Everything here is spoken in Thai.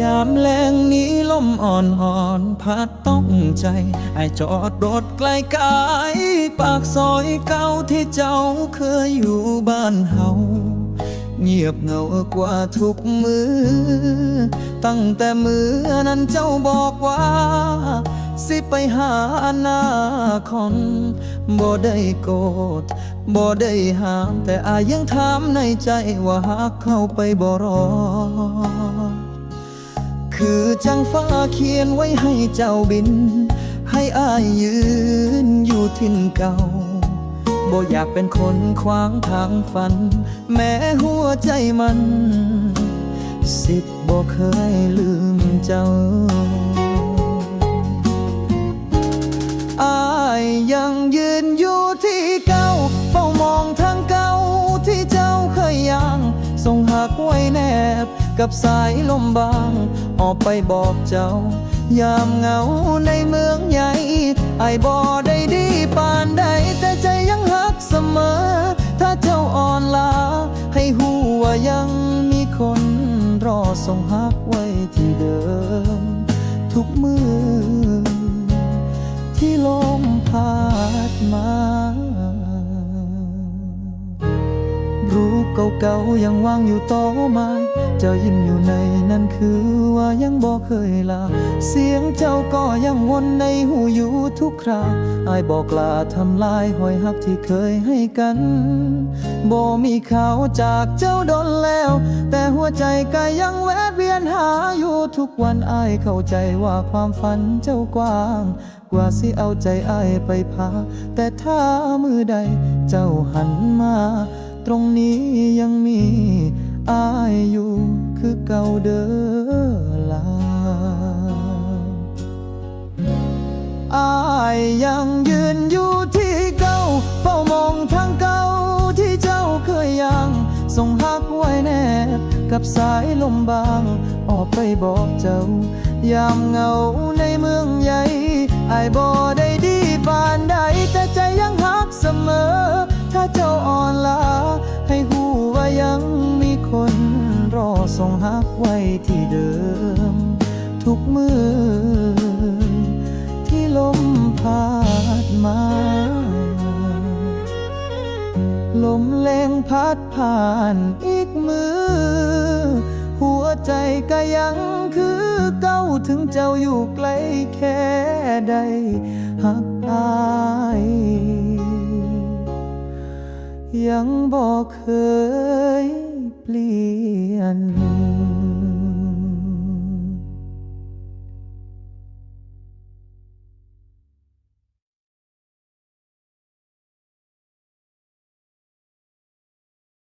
ยามแรงนี้ลมอ่อนอ่อนพัดต้องใจไอจอดรถไกลกายปากซอยเก่าที่เจ้าเคยอยู่บ้านเฮาเงียบเหงากว่าทุกมือ ตั้งแต่มือนั้นเจ้าบอกว่า สิไปหาอนาคอนบ่ได้โกรธบ่ได้ห้าม แต่อายยังถามในใจว่าหากเข้าไปบ่รอ คือจังฟ้าเขียนไว้ให้เจ้าบิน ให้อายยืนอยู่ทินเก่าบ่อยากเป็นคนขวางทางฝัน แม้หัวใจมัน สิบบ่เคยลืมเจ้า กับสายลมบาง ออกไปบอกเจ้า ยามเหงาในเมืองใหญ่ ไอายบ่ได้ดีปานใด แต่ใจยังหักเสมอ ถ้าเจ้าอ่อนลา ให้หูว่ายังมีคนรอส่งหักไว้ที่เดิม ทุกมือที่ลมพัดมารูปเก่าๆยังวางอยู่โต๊ะไม้ เจ้ายิ้มอยู่ในนั้นคือว่ายังบอกเคยลา เสียงเจ้าก็ยังวนในหูอยู่ทุกคราอายบอกลาทำลายหอยหักที่เคยให้กันบ่มีข่าวจากเจ้าดนแล้ว แต่หัวใจก็ยังแวะเวียนหาอยู่ทุกวันอายเข้าใจว่าความฝันเจ้ากว้าง กว่าสิเอาใจอายไปพา แต่ถ้ามือใดเจ้าหันมา ตรงนี้ยังมี อายอยู่คือเก่าเด้อลาอายยังยืนอยู่ที่เก่าเฝ้ามองทางเก่าที่เจ้าเคยยังส่งหักไว้แนบกับสายลมบาง ออกไปบอกเจ้า ยามเหงาในเมืองใหญ่อายบ่ได้ ลมแรงพัดผ่านอีกมือ หัวใจก็ยังคือเก้าถึงเจ้าอยู่ไกลแค่ใดหักอายยังบอกเคยเปลี่ยน